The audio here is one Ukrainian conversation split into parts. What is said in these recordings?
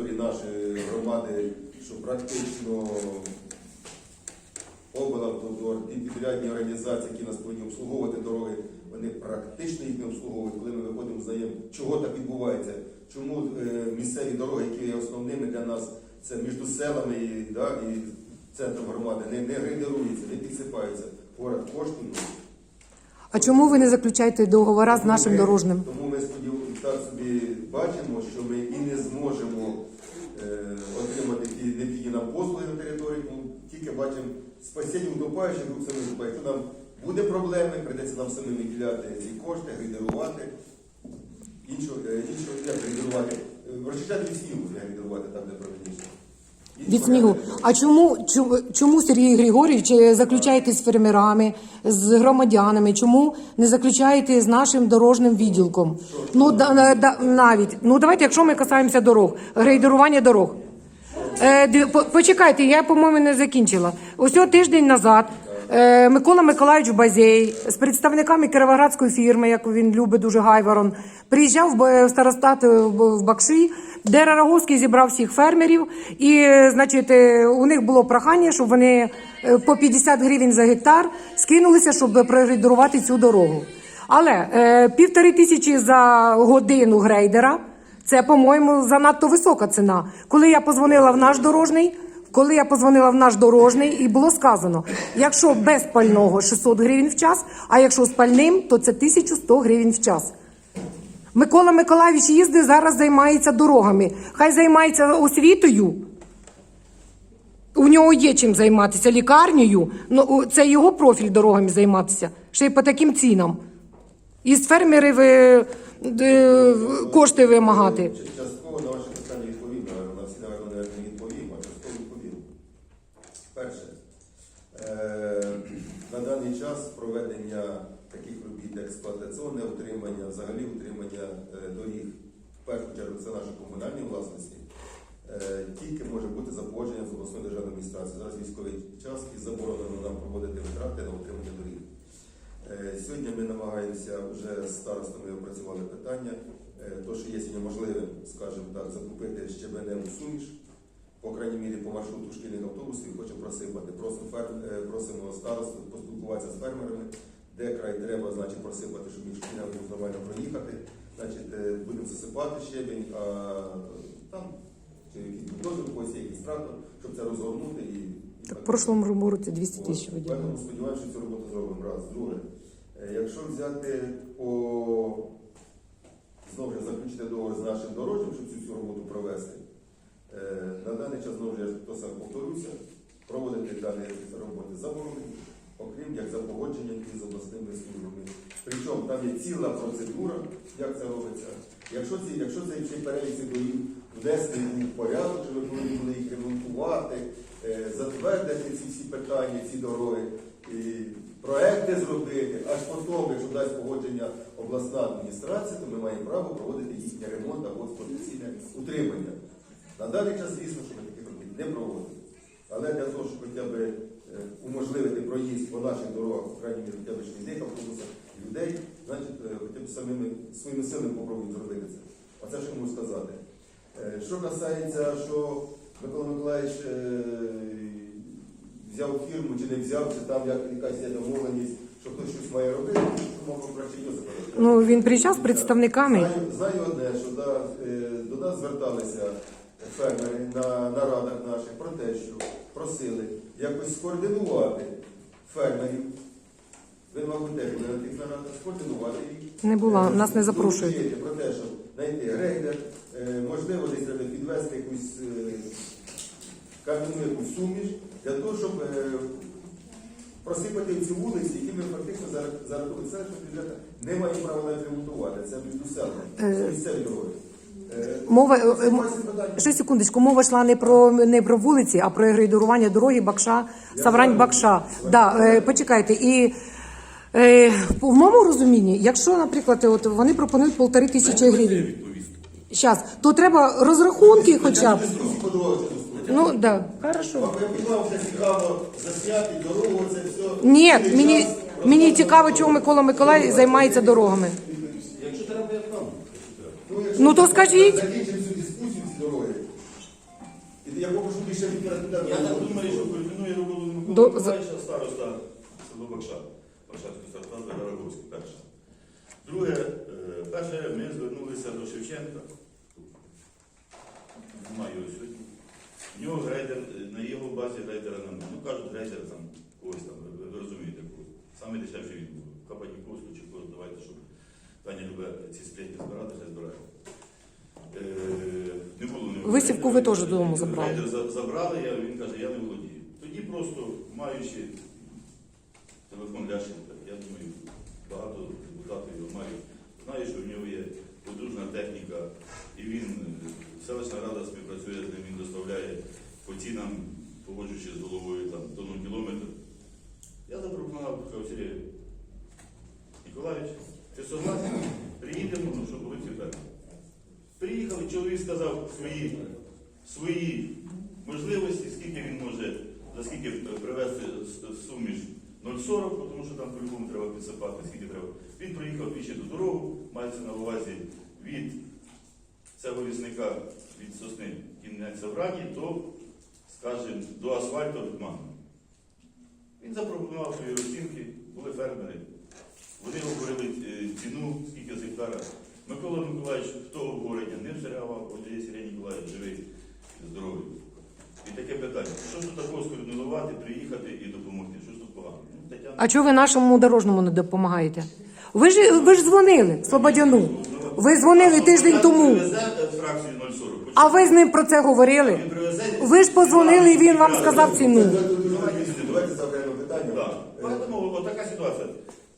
території нашої громади, що практично облавтодор, ті підрядні організації, які нас повинні обслуговувати дороги, вони практично їх не обслуговують, коли ми виходимо заєм, чого так відбувається, чому е, місцеві дороги, які є основними для нас, це між селами і, да, і центром громади, не, не грейдеруються, не підсипаються. Поряд коштують. А чому ви не заключаєте договора з нашим Ми- дорожним? Тому ми так собі бачимо, що ми бачимо спасіння утопаючих рук самих утопаючих. Нам буде проблеми, прийдеться нам самим виділяти ці кошти, грейдерувати. Іншого, е, грейдерувати? Розчищати від снігу, грейдерувати там, де правильніше. Від снігу. А чому, чому, чому Сергій Григорійович е, заключаєте з фермерами, з громадянами? Чому не заключаєте з нашим дорожнім відділком? Ну да, да, навіть ну давайте, якщо ми касаємося дорог, грейдерування дорог. Е, почекайте, я по-моєму не закінчила. Ось тиждень назад е, Микола Миколаївич Базей з представниками кіровоградської фірми, яку він любить дуже Гайворон, приїжджав в старостат е, в Бакші, де Рараговський зібрав всіх фермерів, і е, значить, у них було прохання, щоб вони е, по 50 гривень за гектар скинулися, щоб прорейдерувати цю дорогу. Але е, півтори тисячі за годину грейдера. Це, по-моєму, занадто висока ціна. Коли я позвонила в наш дорожний, коли я позвонила в наш дорожний, і було сказано, якщо без пального 600 гривень в час, а якщо з пальним, то це 1100 гривень в час. Микола Миколаївич їздить зараз, займається дорогами. Хай займається освітою. У нього є чим займатися лікарнею. Ну це його профіль дорогами займатися. Ще й по таким цінам. І з фермерів е, кошти вимагати. Частково на ваше питання відповім, наверно, на всі, наверно, не відповім, а частково відповім. Перше, е, на даний час проведення таких робіт, як експлуатаційне утримання, взагалі утримання е, доріг, в першу чергу це наші комунальні власності, е, тільки може бути за з обласною державною адміністрацією. Зараз військовий час і заборонено нам проводити витрати на утримання доріг. Е, Сьогодні ми намагаємося вже з старостами опрацювали питання. Е, То, що є сьогодні можливим, скажімо так, закупити щебеневу суміш, по крайній мірі по маршруту шкільних автобусів, хочемо просипати. Просимо, ферм, е, просимо старосту поспілкуватися з фермерами, де край треба, значить, просипати, щоб шкільна міг нормально проїхати. Значить, будемо засипати щебень, а там чи когось є якийсь трактор, щоб це розгорнути і. Так, в прошлому році 200 тисяч виділили. Сподіваємося, що цю роботу зробимо. Раз. Друге, е, якщо взяти по знову ж заключити договор з нашим дорожнім, щоб цю всю роботу провести, е, на даний час знову ж я то сам повторюся, проводити дані роботи заборонені, окрім як за погодженням із обласними службами. Причому там є ціла процедура, як це робиться. Якщо ці, якщо цей перелік цих доріг внести у порядок, що ви повинні були їх ремонтувати, затвердити ці всі питання, ці дороги, і проекти зробити, аж потім, якщо дасть погодження обласна адміністрація, то ми маємо право проводити їхній ремонт або експлуатаційне утримання. На даний час, звісно, що ми таких робіт не проводимо. Але для того, щоб хоча б е, уможливити проїзд по наших дорогах, по крайній мірі, хоча б шкільних автобусах людей, значить, е, хоча б самими своїми силами попробуємо зробити це. Оце що можу сказати. Е, Що касається, що Микола Миколаївич е, взяв фірму чи не взяв, чи там як, якась є домовленість, що хтось щось має робити, то мав Йосипа. Ну він приїжджав з представниками. Знаю, знаю одне, що да, е, до нас зверталися фермери на нарадах наших про те, що просили якось скоординувати фермерів. Ви, мабуть, теж були на тих нарадах скоординувати їх. Не була, Е, нас не запрошують. Про те, щоб знайти грейдер, е, можливо, десь треба підвести якусь е, кам'яну якусь суміш для того, щоб е, просипати ці вулиці, які ми фактично за, за рахунок селищного бюджету не маємо права навіть ремонтувати. Це між місцеві дороги. Е, Мова е, е, ще секундочку, мова йшла не про не про вулиці, а про грейдерування дороги Бакша, Саврань Бакша. Да, е, почекайте. І е, в моєму розумінні, якщо, наприклад, от вони пропонують полтори тисячі гривень. Щас, то треба розрахунки хоча б. Ну да, хорошо. Я понимав, що цікаво засняти дорогу, це все. Ні, мені, мені цікаво, чому Микола Миколаївич займається дорогами. Ну, якщо Ну, то скажіть. Закінчимо цю дискусію, ці дороги. я попрошу більше відповідати. Я так думаю, що координує роботу До- Микола Миколаївича, староста село Бакша, Бакшацький староста Раговський, перше. Друге, е, перше, ми звернулися до Шевченка. Немає його сьогодні. В нього грейдер, на його базі грейдера немає. Ну кажуть, грейдер там ось там, ви, ви розумієте, кого. саме дешевший він був. Капаніковську чи когось, давайте, щоб Таня любить ці сплетні збирати, хай збирає. Е, не було ні Висівку ви теж додому забрали. Грейдер за- забрали, я, він каже, я не володію. Тоді просто маючи телефон Ляшенка, я думаю, багато депутатів його мають. Знаю, що в нього є потужна техніка, і він, е, селищна рада співпрацює з ним, він доставляє по цінам, погоджуючи з головою там, тонну кілометр. Я запропонував Сергій Ніколаївич, ти согласен? Приїдемо, ну, щоб були ферми. Приїхали, чоловік сказав свої, свої можливості, скільки він може, за скільки е, привезти суміш 0,40, тому що там по-любому треба підсипати, скільки треба. Він проїхав двічі до дорогу, мається на увазі від цього лісника, від сосни кінець Аврані до, скажімо, до асфальту Гетмана. Він запропонував свої розцінки, були фермери. Вони говорили е, ціну, скільки з гектара. Микола Миколаївич в того обговорення не всерявав, от є Сергій Ніколаївич живий, здоровий. І таке питання, що ж тут такого скоординувати, приїхати і допомогти? Що тут погано? Ну, Тетяна, А чого ви нашому дорожньому не допомагаєте? Ви ж ви ж дзвонили Слободяну. Ви дзвонили тиждень тому. привезе фракцію 040. А ви з ним про це говорили? Ви ж позвонили, і він вам сказав ціну. Давайте заберемо питання. Так. Поэтому от така ситуація.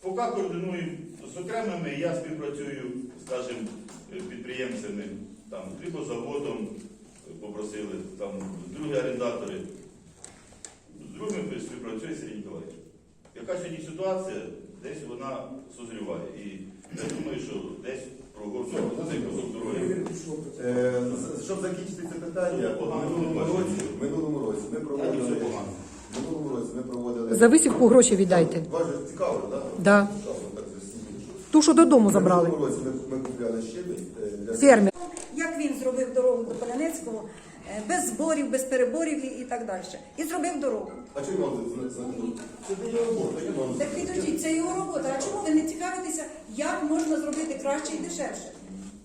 Поки координую з окремими, я співпрацюю, скажімо, е, підприємцями, там, хлібозаводом е, попросили, там, другі орендатори. З другими співпрацює Сергій Ніколаївич. Яка сьогодні ситуація, десь вона созріває. І я думаю, що десь прогорнув цей кусок дороги. Е, з- Щоб закінчити це питання, в минулому році, в минулому році ми проводили. все погано. В минулому році ми проводили. За висівку гроші віддайте. Же цікаво, так? Да. Ту, що додому забрали. В минулому році ми, ми купляли щебень е, для Фермер. Як він зробив дорогу до Поляницького, е, без зборів, без переборів і, і так далі. І зробив дорогу. А чому вам це? Це його робота, вам. Так підождіть, це його робота. А чому ви не цікавитеся, як можна зробити краще і дешевше?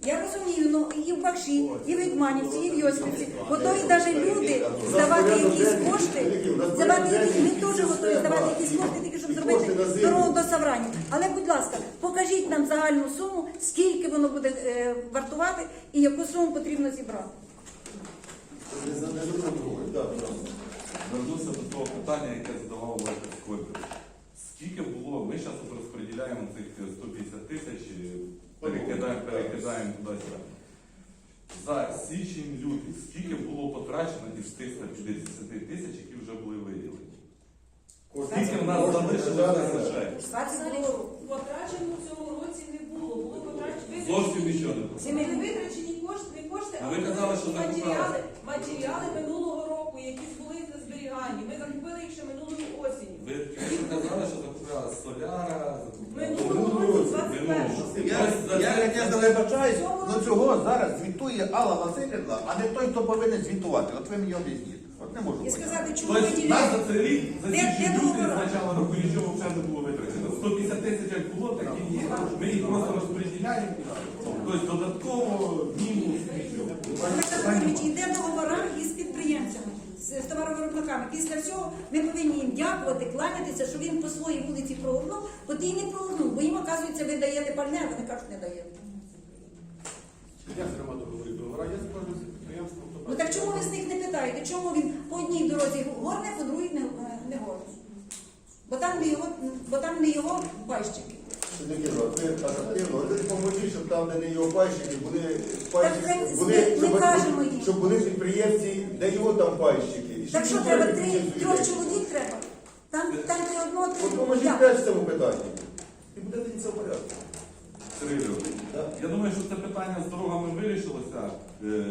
Я розумію, ну і в Бакші, і в Відманівці, і в Йосипівці. Готові навіть люди здавати якісь кошти, здавати якісь, ми теж готові здавати якісь кошти, тільки щоб зробити дорогу до Саврані. Але, будь ласка, покажіть нам загальну суму, скільки воно буде е, вартувати і яку суму потрібно зібрати. Не за- не за це говорю. Так, так. Вернуся до того питання, яке задавав Олег Сквипер. Скільки було, ми зараз розподіляємо цих 150 тисяч, і перекидаємо, перекидаємо туди-сюди. За січень лютий, скільки було потрачено із тих 150 тисяч, які вже були виділені? Скільки в нас залишилося грошей? Потрачено в цьому році не було. Було потрачено Зовсім нічого не Це не витрачені кошти, не кошти, А ви казали, що матеріали, закупали. Матеріали минулого року, які були на зберіганні. Ми закупили їх ще минулої осені. Ви ви казали, що закупляли соляра, Минулого році, 21 Я, я, я ну цього зараз звітує Алла Васильівна, а не той, хто повинен звітувати. От ви мені об'ясніть. От не можу. І поняти. сказати, чому Тобто нас за цей рік, за Де- січень де лютий, з початку року нічого взагалі не було витрачено. 150 тисяч як було, так і є. Ми їх просто розподіляємо. Тобто мінус нічого. Олег Анатолійович, йде договора із підприємцями, з з товаровиробниками. Після всього ми повинні їм дякувати, кланятися, що він по своїй вулиці прогорнув, от і не прогорнув, бо їм, оказується, ви даєте пальне, а вони кажуть, не даєте. Я прямо договорив договора, я скажу з підприємством, Ну так чому ви з них не питаєте, чому він по одній дорозі горне, по другій не, не горне? Бо там не його, бо там не його пайщики. Це так активно, ви допоможіть, щоб там, де не його пайщики, були пайщики, це були, ми- ми щоб, кажемо їм. щоб були підприємці, де його там пайщики. І Так що треба три, підприємці трьох чоловік треба? Там, там ти одного От поможіть теж в цьому питанні. І буде тоді все в порядку. Сергій Леонідович, Так. Я думаю, що це питання з дорогами вирішилося. Е,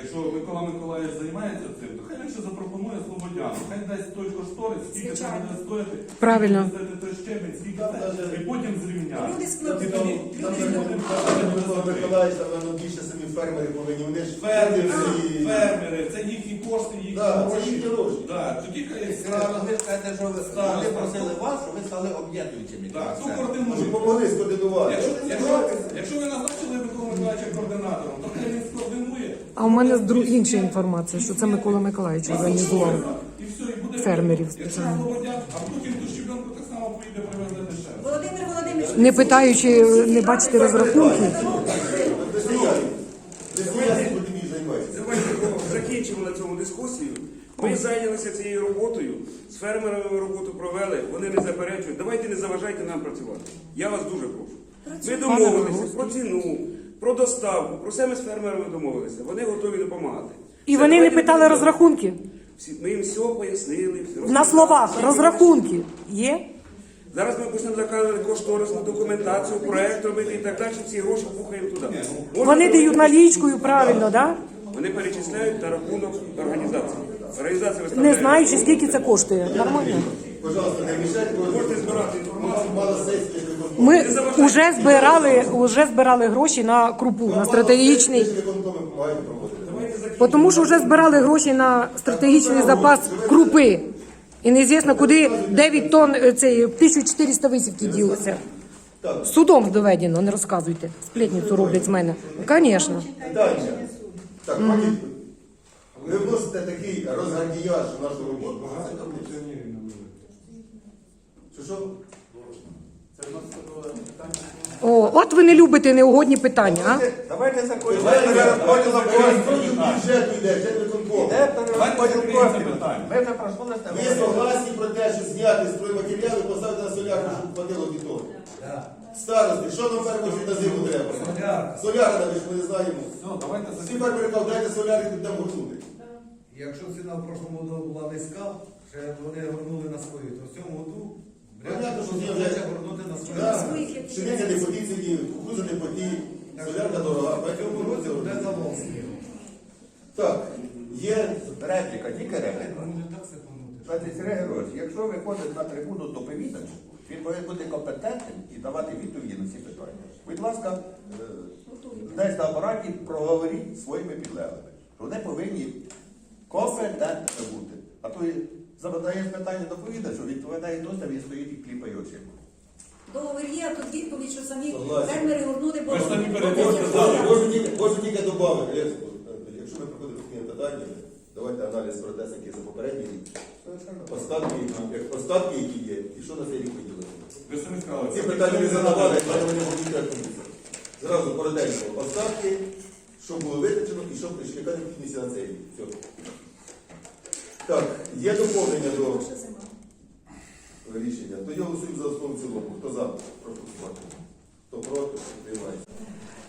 Якщо Микола Миколаївич займається цим, то хай він ще запропонує Слободяну. Хай дасть той кошторис, скільки це Звичайно. буде стоїти, Правильно. скільки той щебень, скільки це, і потім зрівняти. Люди Там, складуть. там, Люди там, складуть. там, там, Микола Миколаївич, там, напевно, більше самі фермери повинні. Вони ж Фермери, всі- фермери, це їхні кошти, їхні Да, це їхні гроші. Да, тоді хай Правильно, ви скажете, що ви Так, вони так. просили вас, щоб ви стали об'єднуючими. Так, хто Може, координує? помогли скоординувати. Якщо, якщо, якщо ви назначили Микола Миколаївича координатором, то хай він скоординує. А у мене друг інша інформація, що це Микола Миколаївич організував. І все, і буде Фермерів спеціально. а потім ту щебенку так само поїде привезти дешевше. Володимир Володимирович, Не питаючи, не бачите розрахунки. Закінчимо на цьому дискусію. Ми зайнялися цією роботою, з фермерами роботу провели, вони не заперечують. Давайте не заважайте нам працювати. Я вас дуже прошу. Ми домовилися про ціну, про доставку, про все ми з фермерами домовилися. Вони готові допомагати. І Все, вони не питали розрахунки. Всі- Ми їм все пояснили. все На словах розрахунки є. Зараз ми почнемо заказувати кошторисну документацію, проект робити і так далі. Ці гроші пухаємо туди. Можна Вони дають налічкою, правильно, да? Вони перечисляють на рахунок організації. Організація виставляє. Не знаючи, скільки це коштує. Нормально. Пожалуйста, не мішайте, Можете збирати інформацію. Ми вже збирали, вже збирали гроші на крупу, на стратегічний. Тому що вже збирали гроші на стратегічний запас крупи. І неізвісно, куди 9 тонн е, цей 1400 висівки ділося. Судом доведено, не розказуйте. Сплетницю роблять з мене. Звісно. Так, ви вносите такий розгардіяж в нашу роботу. Що що? О, от ви не любите неугодні питання, а? Давайте коштів? Ми вже пройшли Ви согласні про те, що зняти стройматеріали, поставити на солярку, щоб хватило бетону? Старости, що нам першого на зиму треба? Соляра, навіть ми не знаємо. Ну, Всі фермери кажуть, дайте соляр і будемо горнути. Якщо ціна в прошлому году була низька, ще вони горнули на свою, то в цьому году Понятно, що вже- горнути на свою. Да, Пшениця не по тій ціні, не по тій, солярка дорога, В поэтому цьому році горнути. буде. Так, є Репліка, тільки репліка. Так Сергій Григорович, якщо виходить на трибуну доповідач, він повинен бути компетентним і давати відповіді на ці питання. Будь ласка, е, десь на апараті проговоріть своїми підлеглими. що Вони повинні компетентними бути. А то і задаєш питання доповідачу, відповідає досі, він стоїть і кліпає очима. договір є, а тут відповідь, що самі Согласен. фермери горнули, бо Ви ж самі це Можу тільки, можу тільки додати, якщо ми проходимо такі питання, давайте аналіз протестики за попередній рік. Остатки, які- остатки, які є, і що на цей рік виділити. Ви самі сказали. Ці питання не задавали, але вони будуть комісія. Зразу коротенько. Остатки, що було витрачено і що прийшли яка необхідність на цей рік. Все. Так, є доповнення до рішення. Тоді голосуємо за основу цілому. Хто за? Прошу голосувати. Хто проти, приймає.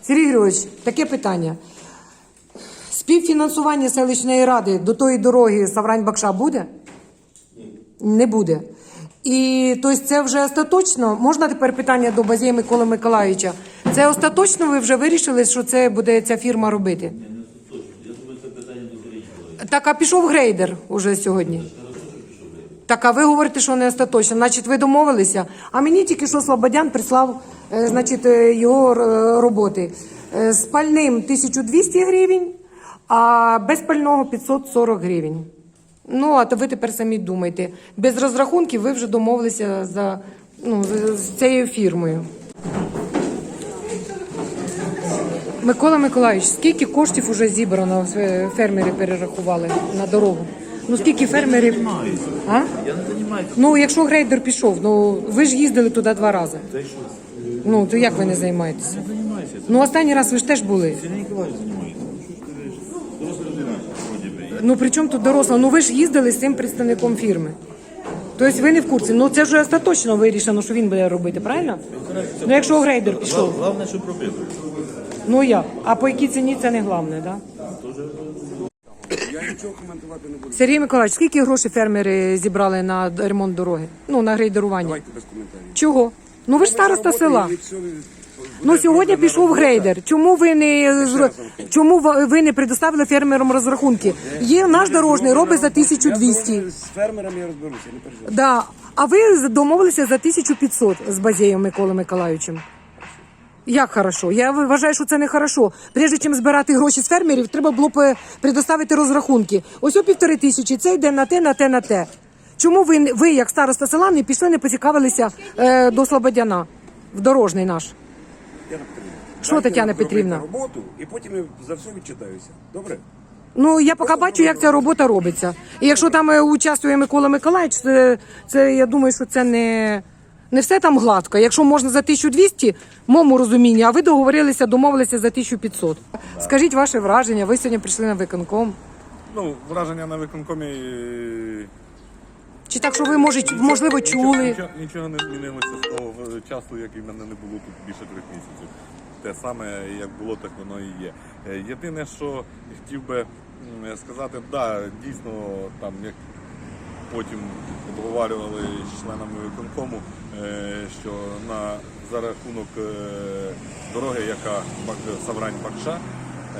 Сергій Григорович, таке питання. Співфінансування селищної ради до тої дороги Саврань-Бакша буде? Ні. Не буде. І тобто це вже остаточно. Можна тепер питання до Базія Миколи Миколаївича? Це остаточно ви вже вирішили, що це буде ця фірма робити? Я не точно. Я думаю, це питання до Сергія Ніколаєвича. Так, а пішов грейдер уже сьогодні. Так, а ви говорите, що не остаточно. Значить, ви домовилися. А мені тільки що Слободян прислав е, значить, е, його е, роботи. Е, З пальним 1200 гривень, а без пального 540 гривень. Ну, а то ви тепер самі думайте. Без розрахунків ви вже домовилися за, ну, з, з цією фірмою. Микола Миколаївич, скільки коштів вже зібрано, е, фермери перерахували на дорогу? Ну скільки фермерів? А? Я не займаюся. Ну, якщо грейдер пішов, ну ви ж їздили туди два рази. Та й що? Ну, то як ви не займаєтеся? Я займаюся. Ну, останній раз ви ж теж були. Сергій Ніколаєвич займається. Ну, що ж ти кажеш? Доросла людина, вроді би. Ну, при чому тут доросла? Ну ви ж їздили з цим представником фірми. Тобто ви не в курсі. Ну це вже остаточно вирішено, що він буде робити, правильно? Ну якщо грейдер пішов. Головне, що пробили. Ну як? А по якій ціні це не головне, так? Я нічого коментувати не буду. Сергій Миколаївич, скільки грошей фермери зібрали на ремонт дороги? Ну, на грейдерування? Давайте без коментарів. Чого? Ну ви ж староста села. Ну сьогодні пішов грейдер. Чому ви не зро- чому ви ви не предоставили фермерам розрахунки? Є наш дорожний робить за Я 1200. з фермерами я розберуся, не переживайте. Да. А ви домовилися за 1500 з Базєєм Миколою Миколаївичем. Як хорошо? Я вважаю, що це не хорошо. Прежде чим збирати гроші з фермерів, треба було б е, предоставити розрахунки. Ось о півтори тисячі, це йде на те, на те, на те. Чому ви, ви як староста села, не пішли, не поцікавилися е, до Слободяна, в дорожний наш? Тетяна Петрівна, Що, дайте Тетяна зробити Петрівна? роботу, і потім я за все відчитаюся. Добре? Ну я поки бачу, як ця робота робиться. І якщо там е, участвує Микола Миколаївич, це, це я думаю, що це не, не все там гладко. Якщо можна за 1200, в моєму розумінні, а ви договорилися, домовилися за 1500. Скажіть ваше враження, ви сьогодні прийшли на виконком. Ну, враження на виконкомі. е, Чи так, що ви може, можливо чули? Нічого, нічого не змінилося з того часу, як і мене не було тут більше трьох місяців. Те саме, як було, так воно і є. Е, Єдине, що хотів би м, сказати, да, дійсно, там як потім обговорювали з членами виконкому, що на за рахунок е, дороги, яка Саврань-Бакша,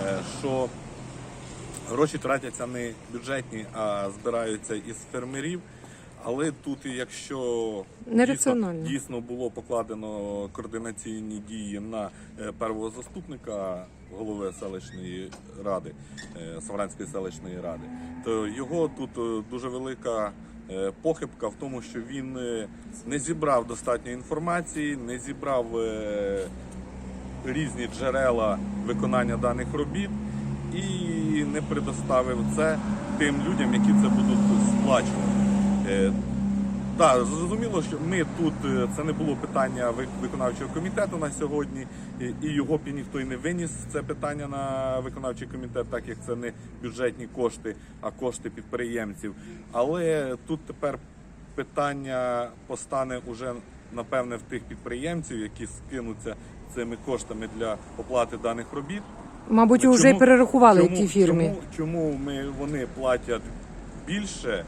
е, що Гроші тратяться не бюджетні, а збираються із фермерів. Але тут, якщо дійсно, дійсно було покладено координаційні дії на е, первого заступника голови селищної ради, е, Савранської селищної ради, то його тут е, дуже велика е, похибка в тому, що він е, не зібрав достатньо інформації, не зібрав е, різні джерела виконання даних робіт і не предоставив це тим людям, які це будуть сплачувати. Так, зрозуміло, що ми тут е, це не було питання ви- виконавчого комітету на сьогодні, і- його б ніхто й не виніс це питання на виконавчий комітет, так як це не бюджетні кошти, а кошти підприємців. Але тут тепер питання постане уже напевне в тих підприємців, які скинуться цими коштами для оплати даних робіт. Мабуть, вже й перерахували ті фірми. Чому, чому ми, вони платять більше,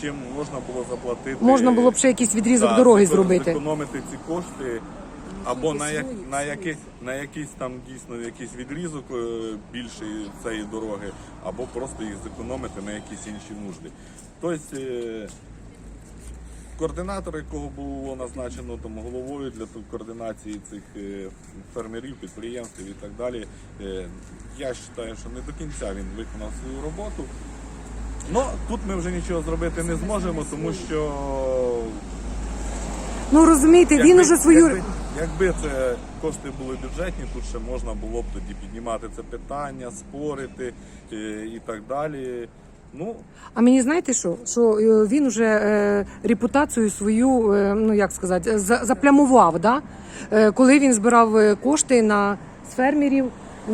чим можна було заплатити? Можна було б ще якийсь відрізок дороги зробити. Зекономити ці кошти. Або на, як, на, який, на якийсь там дійсно якийсь відрізок е, більший цієї дороги, або просто їх зекономити на якісь інші нужди. Тобто е, координатор, якого було назначено там головою для координації цих е, фермерів, підприємств і так далі. Я вважаю, що не до кінця він виконав свою роботу. Ну тут ми вже нічого зробити не зможемо, тому що Ну розумієте, він якби- уже свою. якби, якби це кошти були бюджетні, тут ще можна було б тоді піднімати це питання, спорити е, і так далі. Ну А мені знаєте що? Що е, він уже е, репутацію свою, е, ну як сказати, за, заплямував, да? Е, коли він збирав е, кошти на з фермерів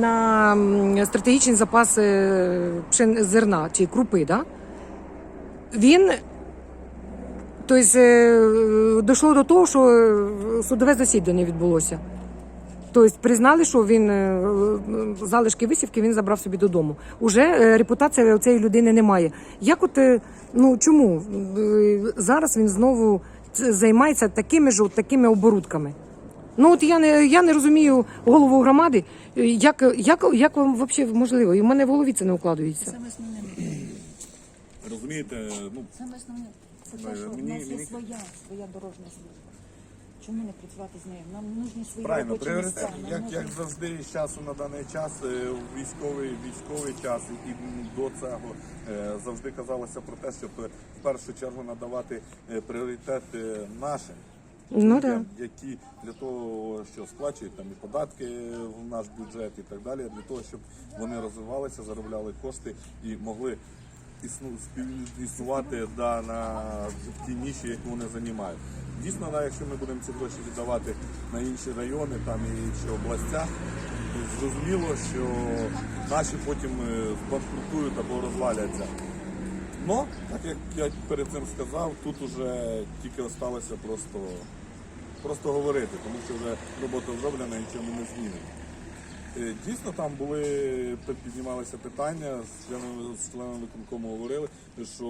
на м, стратегічний запас е, зерна чи крупи, да? він. Тобто дійшло до того, що е, судове засідання відбулося. Тобто признали, що він залишки висівки він забрав собі додому. Уже репутації у цієї людини немає. Як от ну чому зараз він знову займається такими ж от такими оборудками? Ну от я не я не розумію голову громади. Як, як, як вам взагалі можливо? І в мене в голові це не укладується. Саме основне, розумієте, ну саме основне, це те, що в мені- нас є мені- своя, своя дорожня служба. Чому не працювати з нею? Нам нужні свої Правильно, робочі пріоритет. Нам як, нужно- як завжди, з часу на даний час, е, в військовий, військовий час і до цього е, завжди казалося про те, щоб е, в першу чергу надавати е, пріоритет е, нашим Ну да. які для того, що сплачують там і податки в наш бюджет і так далі, для того, щоб вони розвивалися, заробляли кошти і могли існу, спів- існувати да, на ті ніші, які вони займають. Дійсно, навіть якщо ми будемо ці гроші віддавати на інші райони там і інші областя, зрозуміло, що наші потім е, збанкрутують або розваляться. Ну, так як я перед цим сказав, тут уже тільки осталося просто, просто говорити, тому що вже робота зроблена, нічого не змінимо. Е, Дійсно, там були піднімалися питання, з членами, з членами виконкому говорили, що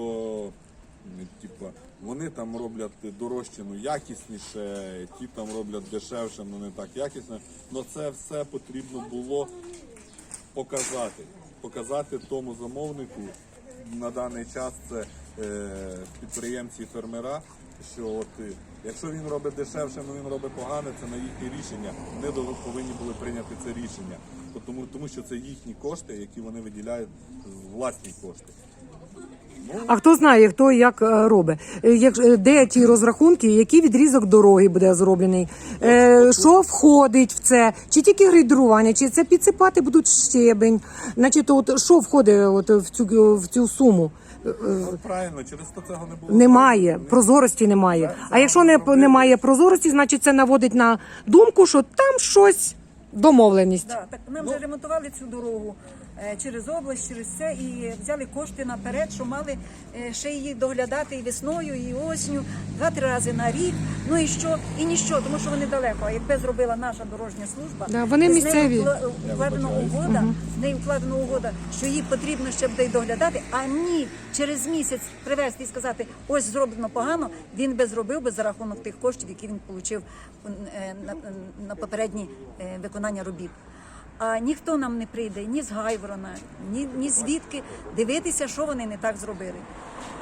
м, типа, вони там роблять дорожче, ну якісніше, ті там роблять дешевше, ну не так якісно. Але це все потрібно було показати. Показати тому замовнику на даний час це е, підприємці і фермера, що от е, Якщо він робить дешевше, але він робить погане, це на їхнє рішення. Вони повинні були прийняти це рішення. Тому, тому що це їхні кошти, які вони виділяють власні кошти. А хто знає, хто і як е, робить? Е, Як, е, де ті розрахунки, який відрізок дороги буде зроблений? Е, що входить в це? Чи тільки грейдерування, чи це підсипати будуть щебень? Значить, от що входить от в цю в цю суму? Ну, правильно, через то цього не було. Немає прозорості, немає. А якщо не немає прозорості, значить це наводить на думку, що там щось домовленість. Да, так нам вже ремонтували цю дорогу через область, через це і взяли кошти наперед, що мали е, ще її доглядати і весною, і осінню, два-три рази на рік. Ну і що? І ніщо, тому що вони далеко. А якби зробила наша дорожня служба, Да, вони з нею місцеві. укладена угода, з нею вкладена угода, що їй потрібно ще буде й доглядати, а ні через місяць привезти і сказати, ось зроблено погано. Він би зробив би за рахунок тих коштів, які він отримав на, на попередні е, виконання робіт. А ніхто нам не прийде ні з Гайворона, ні, ні звідки дивитися, що вони не так зробили.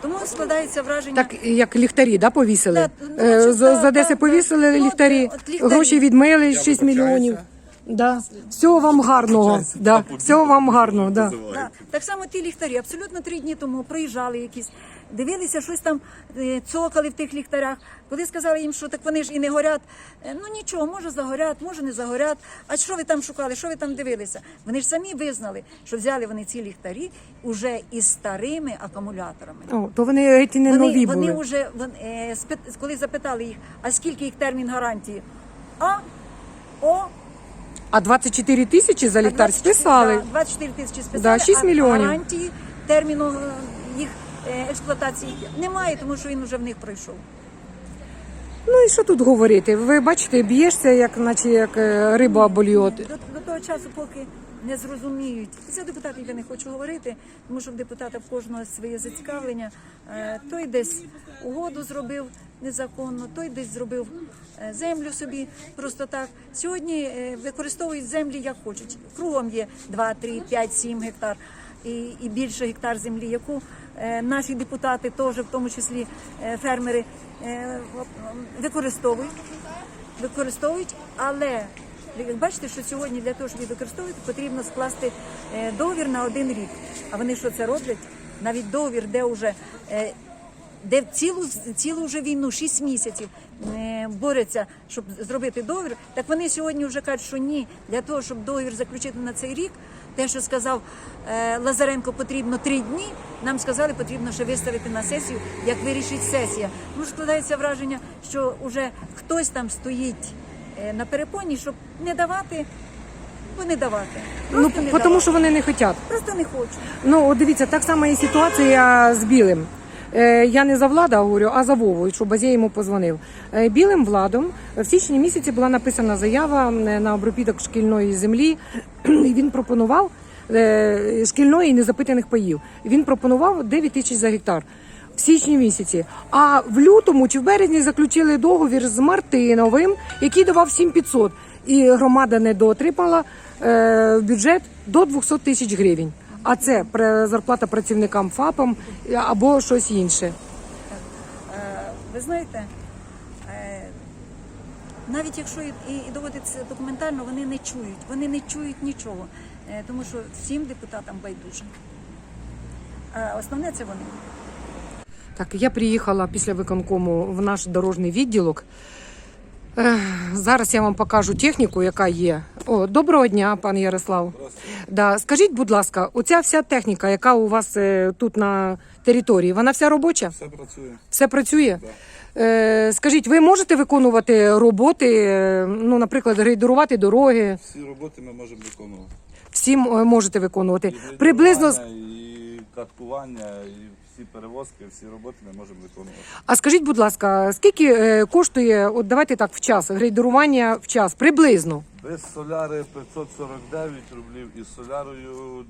Тому складається враження. Так як ліхтарі, да, повісили? да, ну, Е, значить, з, та, з Одеси Та, повісили так. Ну, ліхтарі, от ліхтарі. гроші відмили 6 мільйонів. Да. Всього вам гарного. Да. Всього вам гарного. Да. Да. Так само ті ліхтарі. Абсолютно три дні тому проїжджали якісь, дивилися, щось там е, цокали в тих ліхтарях. Коли сказали їм, що так вони ж і не горять, е, ну нічого, може загорять, може не загорять. А що ви там шукали? Що ви там дивилися? Вони ж самі визнали, що взяли вони ці ліхтарі уже із старими акумуляторами. О, то вони геть і не Вони, нові вони були. вже вон- е, коли запитали їх, а скільки їх термін гарантії? А о А 24 тисячі за ліхтар 24, списали. да, 24 тисячі списали, Да, 6 а мільйонів. гарантії терміну е, їх е, експлуатації немає, тому що він вже в них пройшов. Ну і що тут говорити? Ви бачите, б'єшся, як наче як е, риба бульйот. До, до того часу, поки не зрозуміють. За депутатів я не хочу говорити, тому що в депутата в кожного своє зацікавлення. Е, Той десь угоду зробив незаконно, той десь зробив е, землю собі просто так. Сьогодні е, використовують землі як хочуть. Кругом є 2, 3, 5, 7 гектар. І, і більше гектар землі, яку наші депутати, теж в тому числі фермери, використовують використовують, але як бачите, що сьогодні для того, щоб її використовувати, потрібно скласти е, договір на один рік. А вони що це роблять? Навіть договір, де вже е, де цілу цілу вже війну, 6 місяців е, борються, щоб зробити договір. Так вони сьогодні вже кажуть, що ні, для того, щоб договір заключити на цей рік. Те, що сказав Лазаренко, потрібно три дні. Нам сказали, потрібно ще виставити на сесію, як вирішить сесія. Ну складається враження, що вже хтось там стоїть на перепоні, щоб не давати, бо не давати. Ну, не тому давати. що вони не хочуть. просто не хочуть. Ну, от дивіться, так само і ситуація з білим. Е, Я не за влада говорю, а за Вову, що Базє йому позвонив. Е, Білим владом в січні місяці була написана заява е, на обробіток шкільної землі. І він пропонував е, шкільної і незапитаних паїв. Він пропонував 9 тисяч за гектар. В січні місяці, а в лютому чи в березні заключили договір з Мартиновим, який давав 7500. І громада не доотримала е, бюджет до 200 тисяч гривень. А це зарплата працівникам ФАПам або щось інше. Е, Ви знаєте, е, навіть якщо і, доводиться документально, вони не чують, вони не чують нічого, Е, тому що всім депутатам байдуже. Основне це вони. Так, я приїхала після виконкому в наш дорожній відділок. Зараз я вам покажу техніку, яка є. О, доброго дня, пан Ярослав. Да, скажіть, будь ласка, оця вся техніка, яка у вас е, тут на території, вона вся робоча? Все працює. Все працює? Е, скажіть, ви можете виконувати роботи, е, ну, наприклад, грейдерувати дороги? Всі роботи ми можемо виконувати. Всім е, можете виконувати. І Приблизно і каткування, і всі перевозки, всі роботи ми можемо виконувати. А скажіть, будь ласка, скільки е, коштує, от давайте так, в час, грейдерування в час, приблизно? Без соляри 549 рублів і з солярою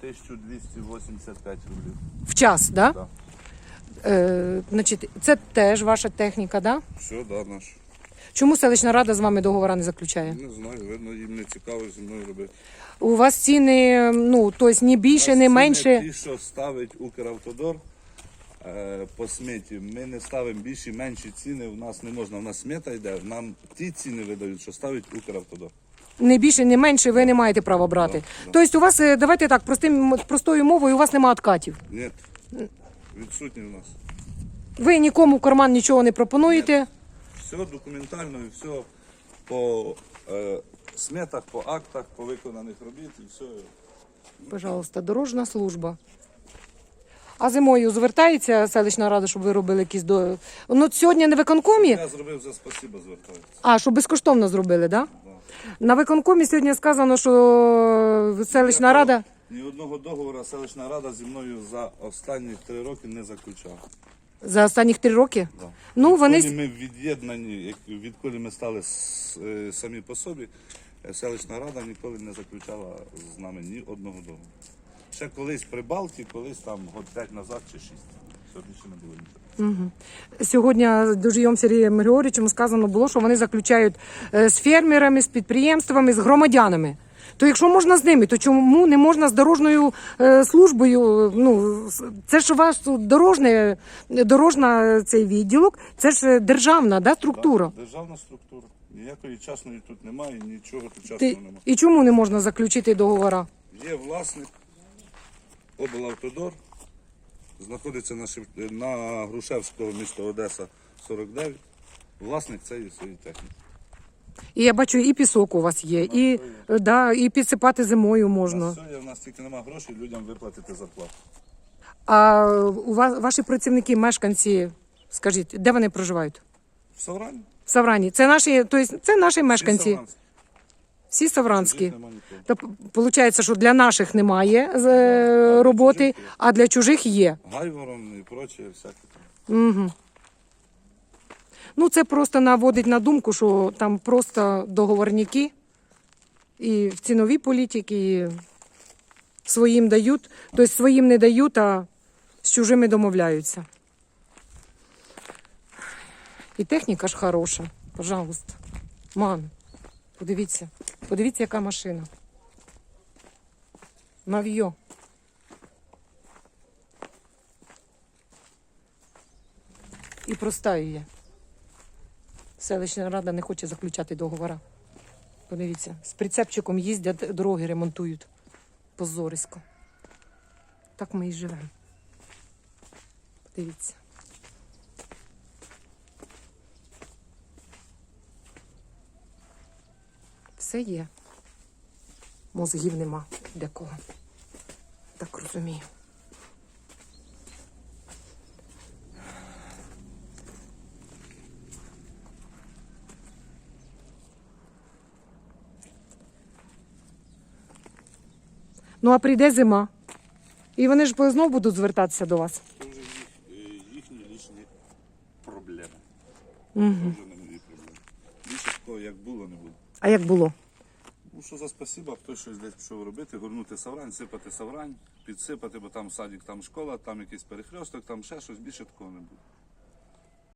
1285 рублів. В час, да? Да. Е, значить, це теж ваша техніка, да? Все, да, наш. Чому селищна рада з вами договора не заключає? Не знаю, видно, їм не цікаво зі мною робити. У вас ціни, ну, тобто ні більше, ні менше. Ті, що ставить Укравтодор, е, по сметі. Ми не ставимо більші, менші ціни. У нас не можна. У нас смета йде. Нам ті ціни видають, що ставить Укравтодор. Не більше, не менше ви не маєте права брати. Тобто у вас, е, давайте так, простим, простою мовою, у вас немає откатів. Ні, відсутні у нас. Ви нікому в карман нічого не пропонуєте. Все документально і все по е, сметах, по актах, по виконаних робіт і все. Пожалуйста, дорожна служба. А зимою звертається селищна рада, щоб ви робили якісь до. Ну, от сьогодні на виконкомі, Я зробив за спасибо, звертаюся. а що безкоштовно зробили, так? Да? На виконкомі сьогодні сказано, що селищна рада. Ні одного договору селищна рада зі мною за останні три роки не заключала. За останніх три роки? Да. Ну, вони Відколи ми від'єднані, відколи ми стали е, самі по собі, селищна рада ніколи не заключала з нами ні одного договору. Ще колись при Балті, колись там год 5 назад чи 6. Сьогодні ще не було нічого. сьогодні дожийом Сергієм Григорівичем сказано було, що вони заключають е, з фермерами, з підприємствами, з громадянами. То якщо можна з ними, то чому не можна з дорожньою е, службою? Ну це ж у вас тут дорожне, дорожна е, цей відділок, це ж е, державна да, структура. Державна структура. Ніякої частної тут немає, нічого тут частного Ти, немає. і чому не можна заключити договора? Є власник, облавтодор, знаходиться на, Шев- на Грушевського міста Одеса 49. Власник цієї своєї техніки. І я бачу, і пісок у вас є, і, е, да, і підсипати зимою На можна. все, у нас тільки немає грошей людям виплатити зарплату. А у вас ваші працівники, мешканці, скажіть, де вони проживають? В Саврані? Саврані. Це наші, тобто, це наші мешканці, всі савранські. То виходить, що для наших немає е, роботи, а для чужих є. Гайворон і прочее всяке. там. Ну, це просто наводить на думку, що там просто договорники і в ціновій політиці і своїм дають, тобто своїм не дають, а з чужими домовляються. І техніка ж хороша, пожалуйста. Ман, подивіться, подивіться, яка машина. Нав'йо. І проста є. Селищна рада не хоче заключати договора. Подивіться, з прицепчиком їздять, дороги ремонтують. Позорисько. Так ми і живемо. Подивіться. Все є. Мозгів нема для кого. Так розумію. Ну а прийде зима. І вони ж знову будуть звертатися до вас. Це вже їх, е, їхні лічні проблеми. Це вже не мої проблеми. Більше такого, як було, не буде. А як було? Ну що за спасіба, хтось щось десь пішов робити, горнути саврань, сипати саврань, підсипати, бо там садик, там школа, там якийсь перехресток, там ще щось, більше такого не буде.